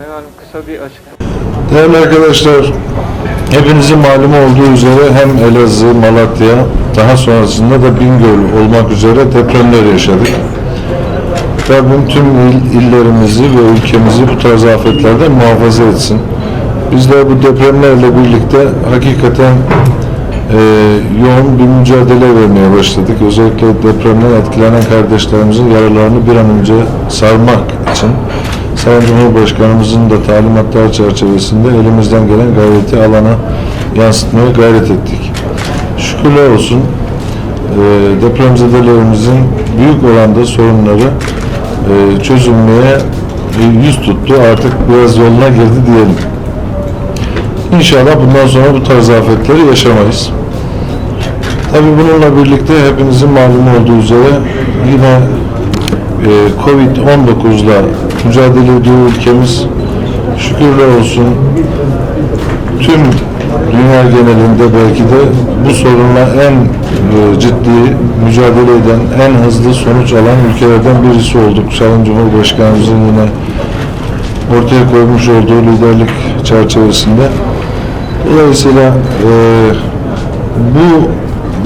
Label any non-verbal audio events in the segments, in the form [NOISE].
Valim kısa bir açıklama. Değerli arkadaşlar, hepinizin malumu olduğu üzere hem Elazığ, Malatya, daha sonrasında da Bingöl olmak üzere depremler yaşadık. Rabbim tüm il, illerimizi ve ülkemizi bu tarz afetlerden muhafaza etsin. Biz de bu depremlerle birlikte hakikaten e, yoğun bir mücadele vermeye başladık. Özellikle depremden etkilenen kardeşlerimizin yaralarını bir an önce sarmak için Sayın Cumhurbaşkanımızın da talimatları çerçevesinde elimizden gelen gayreti alana yansıtmaya gayret ettik. Şükürler olsun e, depremzedelerimizin büyük oranda sorunları e, çözülmeye yüz tuttu. Artık biraz yoluna girdi diyelim. İnşallah bundan sonra bu tarz afetleri yaşamayız. Tabii bununla birlikte hepinizin malumu olduğu üzere yine e, Covid-19 ile mücadele ediyor ülkemiz. Şükürler olsun tüm dünya genelinde belki de bu sorunla en e, ciddi mücadele eden, en hızlı sonuç alan ülkelerden birisi olduk. Sayın Cumhurbaşkanımızın yine ortaya koymuş olduğu liderlik çerçevesinde. Dolayısıyla e, bu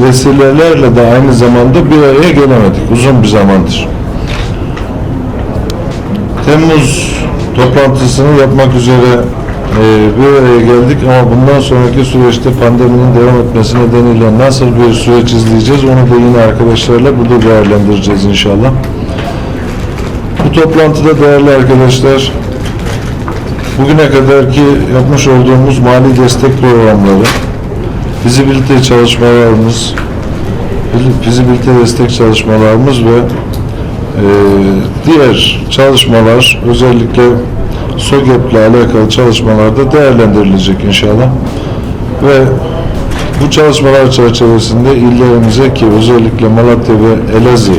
vesilelerle de aynı zamanda bir araya gelemedik uzun bir zamandır. Temmuz toplantısını yapmak üzere e, bir araya geldik ama bundan sonraki süreçte pandeminin devam etmesi nedeniyle nasıl bir süreç izleyeceğiz onu da yine arkadaşlarla burada değerlendireceğiz inşallah. Bu toplantıda değerli arkadaşlar bugüne kadarki yapmış olduğumuz mali destek programları, fizibilite çalışmalarımız, fizibilite destek çalışmalarımız ve diğer çalışmalar özellikle SOGEP ile alakalı çalışmalarda değerlendirilecek inşallah. Ve bu çalışmalar çerçevesinde illerimize ki özellikle Malatya ve Elazığ e,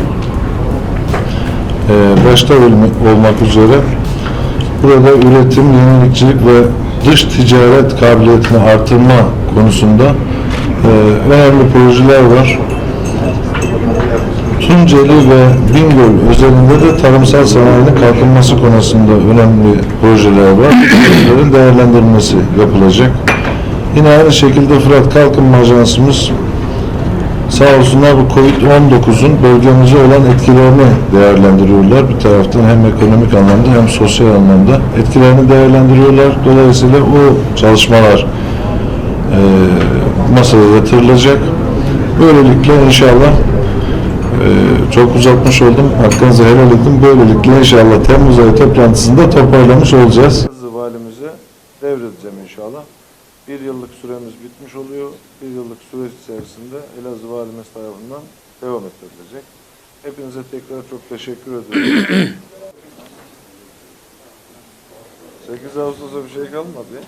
başta olm- olmak üzere burada üretim, yenilikçilik ve dış ticaret kabiliyetini artırma konusunda e, önemli projeler var. Tunceli ve Bingöl özelinde de tarımsal sanayinin kalkınması konusunda önemli projeler var. Projelerin değerlendirilmesi yapılacak. Yine aynı şekilde Fırat Kalkınma Ajansımız sağ olsunlar bu Covid-19'un bölgemize olan etkilerini değerlendiriyorlar. Bir taraftan hem ekonomik anlamda hem sosyal anlamda etkilerini değerlendiriyorlar. Dolayısıyla o çalışmalar e, masaya yatırılacak. Böylelikle inşallah ee, çok uzatmış oldum. Hakkınızı helal edin. Böylelikle inşallah Temmuz ayı toplantısında toparlamış olacağız. Valimize devredeceğim inşallah. Bir yıllık süremiz bitmiş oluyor. Bir yıllık süreç içerisinde Elazığ Valimiz tarafından devam ettirilecek. Hepinize tekrar çok teşekkür ediyorum. [CLEARS THROAT] 8 Ağustos'a bir şey kalmadı ya.